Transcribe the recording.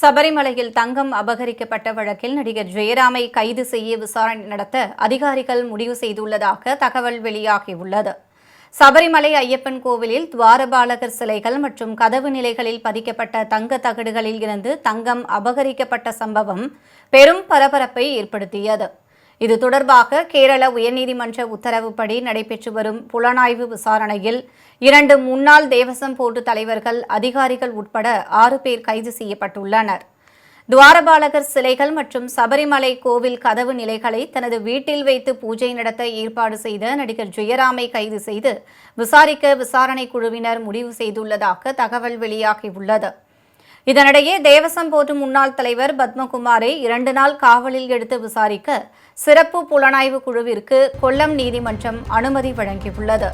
சபரிமலையில் தங்கம் அபகரிக்கப்பட்ட வழக்கில் நடிகர் ஜெயராமை கைது செய்ய விசாரணை நடத்த அதிகாரிகள் முடிவு செய்துள்ளதாக தகவல் வெளியாகியுள்ளது. சபரிமலை ஐயப்பன் கோவிலில் துவாரபாலகர் சிலைகள் மற்றும் கதவு நிலைகளில் பதிக்கப்பட்ட தங்க தகடுகளில் இருந்து தங்கம் அபகரிக்கப்பட்ட சம்பவம் பெரும் பரபரப்பை ஏற்படுத்தியது. இது தொடர்பாக கேரள உயர்நீதிமன்ற உத்தரவுப்படி நடைபெற்று வரும் புலனாய்வு விசாரணையில் இரண்டு முன்னாள் தேவசம் போர்டு தலைவர்கள் அதிகாரிகள் உட்பட ஆறு பேர் கைது செய்யப்பட்டுள்ளனர். துவாரபாலகர் சிலைகள் மற்றும் சபரிமலை கோவில் கதவு நிலைகளை தனது வீட்டில் வைத்து பூஜை நடத்த ஏற்பாடு செய்த நடிகர் ஜெயராமை கைது செய்து விசாரிக்க விசாரணை குழுவினர் முடிவு செய்துள்ளதாக தகவல் வெளியாகியுள்ளது. இதனிடையே தேவசம் போர்டு முன்னாள் தலைவர் பத்மகுமாரை இரண்டு நாள் காவலில் எடுத்து விசாரிக்க சிறப்பு புலனாய்வு குழுவிற்கு கொல்லம் நீதிமன்றம் அனுமதி வழங்கியுள்ளது.